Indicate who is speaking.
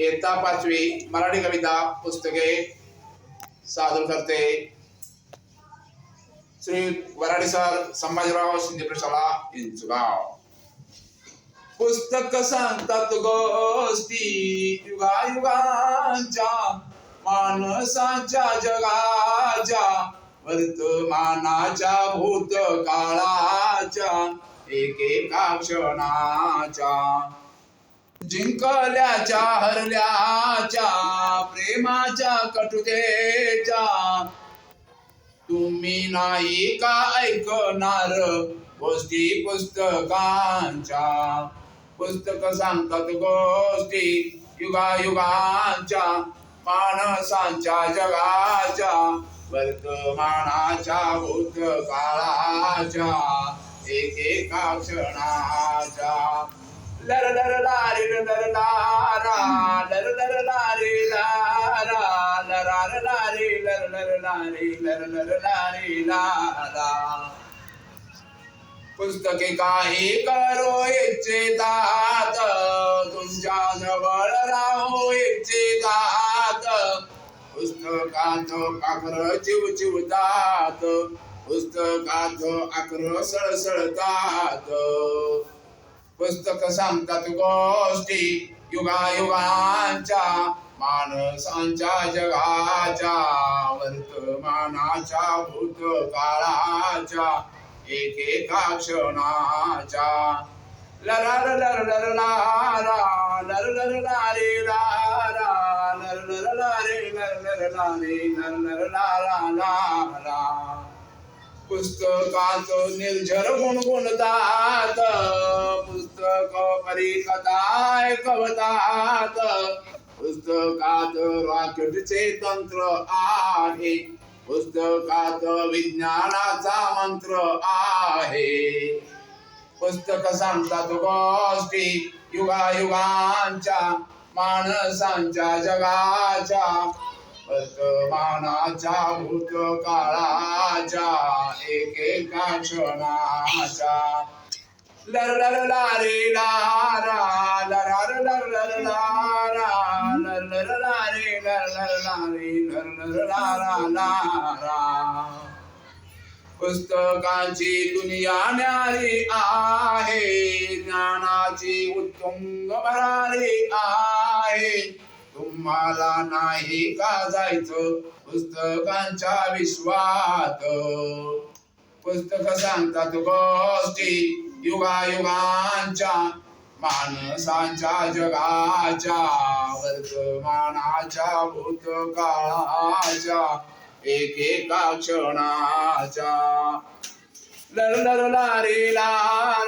Speaker 1: इयत्ता पाचवी मराठी कविता पुस्तके सादर करते. श्री वराडी सर संभाजीराव शिंदे प्रशाला इंचगाव. पुस्तक सांगतात गोष्टी युगा युगांच्या माणसाच्या जगाच्या वर्तमानाच्या भूतकाळाच्या एकेका क्षणाच्या. जिंकल्याच्या हरल्याच्या प्रेमाच्या कटुतेच्या. तुम्ही नाही का ऐकणार गोष्टी पुस्तकांच्या? पुस्तक सांगतात गोष्टी युगायुगांच्या माणसांच्या जगाच्या वर्तमानाच्या भूतकाळाच्या एकेका क्षणाच्या. लर लर लारी लर लारा लर लर लारी लारा लरार लारी लर लर लारी लर लर लारी लारा पुस्तके काही करो इच्छितात तुमच्या जवळ राहू इच्छितात पुस्तकात पाखर चिव चिवतात पुस्तकात आकर सळसळतात पुस्तक सांगतात गोष्टी युगायुगांच्या माणसांच्या जगाच्या वर्तमानाच्या भूतकाळाच्या एकेका क्षणाच्या लरार लर लर लारा लर लर लारे लारा लर लर लारे लर लर लारे लर लर लारा लारा पुस्तकात निर्झर गुण गुणगुणतात पुस्तक परी कथाय कवतात. पुस्तकात रॉकेटचे तंत्र आहे पुस्तकात विज्ञानाचा मंत्र आहे. पुस्तक सांगतात गोष्टी युगायुगांच्या माणसांच्या जगाच्या. वर्तमानाच्या भूतकाळाच्या एकेका क्षणाच्या लर लर लारे लारा लरार लर लर लारा लर लर लारे लर लर लारे लर लर लारा लारा पुस्तकांची दुनिया न्यारी आहे ज्ञानाची उत्तुंग भरारी आहे. तुम्हाला नाही का जायचं पुस्तकांच्या विश्वात? पुस्तक सांगतात गोष्टी युगायुगांच्या माणसांच्या जगाच्या वर्तमानाच्या भूतकाळाच्या एकेका क्षणाच्या. लर लर लारी लार